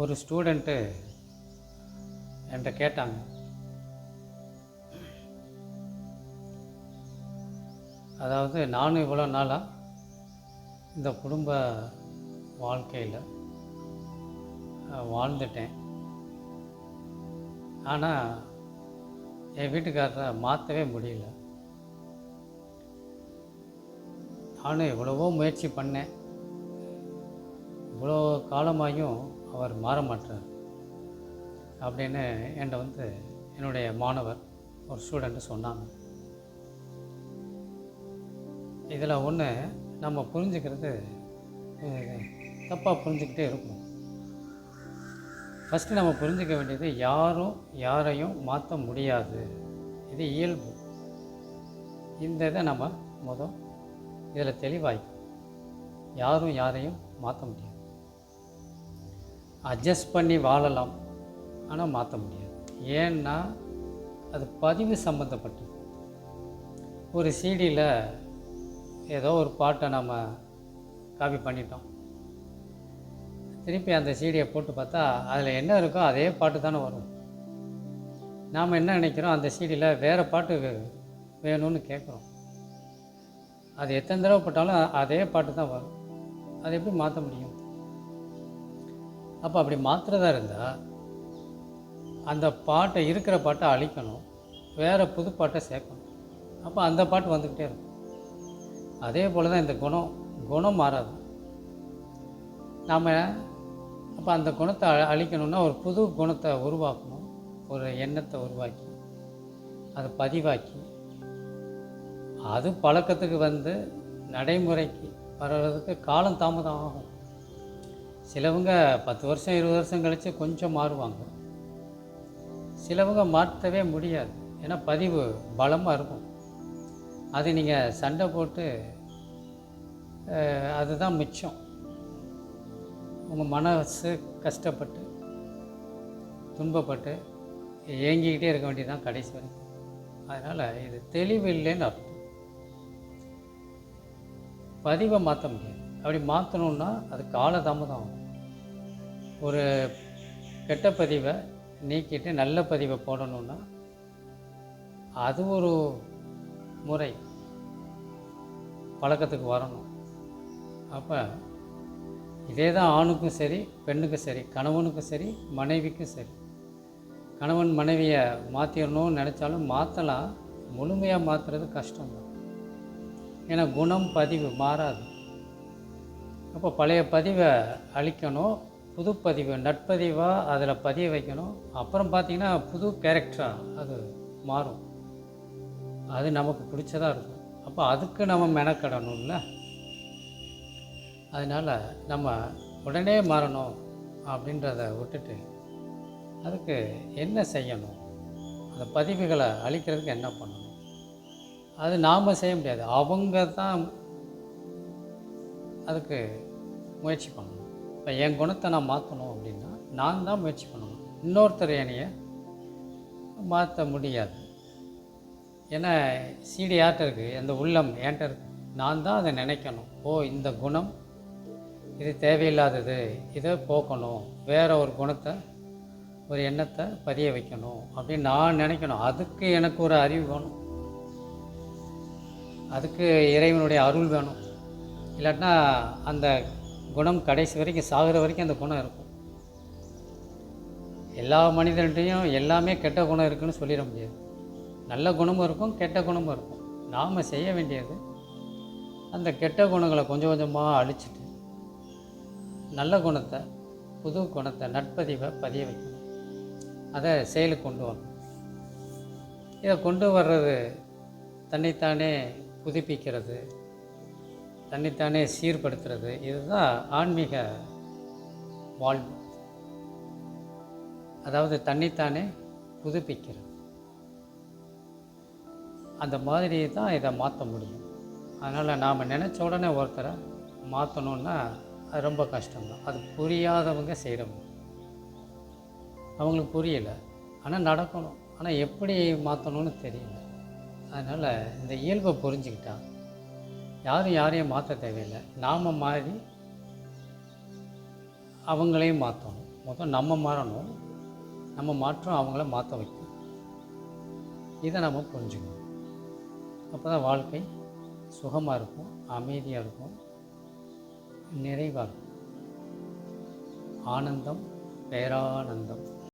ஒரு ஸ்டூடெண்ட்டு என்கிட்ட கேட்டாங்க. அதாவது நானும் இவ்வளோ நாளாக இந்த குடும்ப வாழ்க்கையில் வாழ்ந்துட்டேன். ஆனால் என் வீட்டுக்காரரை மாற்றவே முடியல. நானும் எவ்வளவோ முயற்சி பண்ணேன். இவ்வளோ காலமாயும் அவர் மாற மாட்டார். அப்படின்னு என்னை வந்து என்னுடைய மாணவர் ஒரு ஸ்டூடெண்ட்டு சொன்னாங்க. இதில் ஒன்று நம்ம புரிஞ்சுக்கிறது தப்பாக புரிஞ்சுக்கிட்டே இருக்கும். ஃபஸ்ட்டு நம்ம புரிஞ்சுக்க வேண்டியது யாரும் யாரையும் மாற்ற முடியாது. இது இயல்பு. இந்த இதை நம்ம முதல் இதில் தெளிவாய்க்கும் யாரும் யாரையும் மாற்ற முடியாது. அட்ஜஸ்ட் பண்ணி வாழலாம். ஆனால் மாற்ற முடியாது. ஏன்னா அது பதிவு சம்மந்தப்பட்டது ஒரு சீடியில் ஏதோ ஒரு பாட்டை நம்ம காப்பி பண்ணிட்டோம். திருப்பி அந்த சீடியை போட்டு பார்த்தா அதில் என்ன இருக்கோ அதே பாட்டு தானே வரும். நாம் என்ன நினைக்கிறோம்? அந்த சீடியில் வேறு பாட்டு வே- வேணும்னு கேட்குறோம். அது எத்தனை தடவை போட்டாலும் அதே பாட்டு தான் வரும். அதை எப்படி மாற்ற முடியும்? அப்போ அப்படி மாற்றுறதா இருந்தால் அந்த பாட்டை இருக்கிற பாட்டை அழிக்கணும். வேறு புது பாட்டை சேர்க்கணும். அப்போ அந்த பாட்டு வந்துக்கிட்டே இருக்கும். அதே போல் தான் இந்த குணம் குணம் மாறாது. நாம் அப்போ அந்த குணத்தை அழிக்கணும்னா ஒரு புது குணத்தை உருவாக்கணும். ஒரு எண்ணத்தை உருவாக்கி அதை பதிவாக்கி அது பழக்கத்துக்கு வந்து நடைமுறைக்கு வர்றதுக்கு காலம் தாமதம் ஆகும். சிலவங்க பத்து வருஷம் இருபது வருஷம் கழித்து கொஞ்சம் மாறுவாங்க. சிலவங்க மாற்றவே முடியாது. ஏன்னா பதிவு பலமாக இருக்கும். அது நீங்கள் சண்டை போட்டு அதுதான் மிச்சம். உங்கள் மனசு கஷ்டப்பட்டு துன்பப்பட்டு ஏங்கிக்கிட்டே இருக்க வேண்டியதுதான் கடைசி வரைக்கும். அதனால் இது தெளிவு இல்லைன்னு அர்த்தம். பதிவை மாற்ற முடியாது. அப்படி மாற்றணுன்னா அது காலதாமதம் ஆகும். ஒரு கெட்ட பதிவை நீக்கிட்டு நல்ல பதிவை போடணுன்னா அது ஒரு முறை பழக்கத்துக்கு வரணும். அப்போ இதே தான் ஆணுக்கும் சரி பெண்ணுக்கும் சரி கணவனுக்கும் சரி மனைவிக்கும் சரி. கணவன் மனைவியை மாற்றிடணும்னு நினச்சாலும் மாற்றலாம் முழுமையாக மாற்றுறது கஷ்டம்தான். ஏன்னா குணம் பதிவு மாறாது. அப்போ பழைய பதிவை அழிக்கணும். புதுப்பதிவு நட்பதிவாக அதில் பதிய வைக்கணும். அப்புறம் பார்த்தீங்கன்னா புது கேரக்டராக அது மாறும். அது நமக்கு பிடிச்சதாக இருக்கும். அப்போ அதுக்கு நம்ம மெனக்கடணும்ல. அதனால் நம்ம உடனே மாறணும் அப்படின்றத விட்டுட்டு அதுக்கு என்ன செய்யணும்? அந்த பதிவுகளை அழிக்கிறதுக்கு என்ன பண்ணணும்? அது நாம் செய்ய முடியாது. அவங்க தான் அதுக்கு முயற்சி பண்ணணும். இப்போ என் குணத்தை நான் மாற்றணும் அப்படின்னா நான் தான் முயற்சி பண்ணணும். இன்னொருத்தர் என்னைய மாற்ற முடியாது. ஏன்னா சீடி யார்கிட்ட இருக்குது அந்த உள்ளம் என்கிட்ட இருக்கு. நான் தான் அதை நினைக்கணும். ஓ இந்த குணம் இது தேவையில்லாதது இதை போக்கணும். வேறு ஒரு குணத்தை ஒரு எண்ணத்தை பதிய வைக்கணும் அப்படின்னு நான் நினைக்கணும். அதுக்கு எனக்கு ஒரு அறிவு வேணும். அதுக்கு இறைவனுடைய அருள் வேணும். இல்லாட்டினா அந்த குணம் கடைசி வரைக்கும் சாகிற வரைக்கும் அந்த குணம் இருக்கும். எல்லா மனிதன்ட்டையும் எல்லாமே கெட்ட குணம் இருக்குன்னு சொல்லிட முடியாது. நல்ல குணமும் இருக்கும் கெட்ட குணமும் இருக்கும். நாம் செய்ய வேண்டியது அந்த கெட்ட குணங்களை கொஞ்சம் கொஞ்சமாக அழிச்சிட்டு நல்ல குணத்தை புது குணத்தை நட்பதிவை பதிய வைக்கணும். அதை செயலுக்கு கொண்டு வரணும். இதை கொண்டு வர்றது தன்னைத்தானே புதுப்பிக்கிறது. தன்னைத்தானே சீர்படுத்துறது. இதுதான் ஆன்மீக வாழ்வு. அதாவது தன்னைத்தானே புதுப்பிக்கிறது. அந்த மாதிரி தான் இதை மாற்ற முடியும். அதனால் நாம் நினச்ச உடனே ஒருத்தரை மாற்றணுன்னா அது ரொம்ப கஷ்டம்தான். அது புரியாதவங்க செய்கிறவங்க அவங்களுக்கு புரியலை. ஆனால் நடக்கணும். ஆனால் எப்படி மாற்றணும்னு தெரியல. அதனால் இந்த இயல்பை புரிஞ்சுக்கிட்டா யாரும் யாரையும் மாற்ற தேவையில்லை. நாம் மாறி அவங்களையும் மாற்றணும். மொத்தம் நம்ம மாறணும். நம்ம மாற்றம் அவங்கள மாற்ற வைக்கணும் இதை நம்ம புரிஞ்சுக்கணும். அப்போ தான் வாழ்க்கை சுகமாக இருக்கும் அமைதியாக இருக்கும் நிறைவாக இருக்கும். ஆனந்தம் பேரானந்தம்.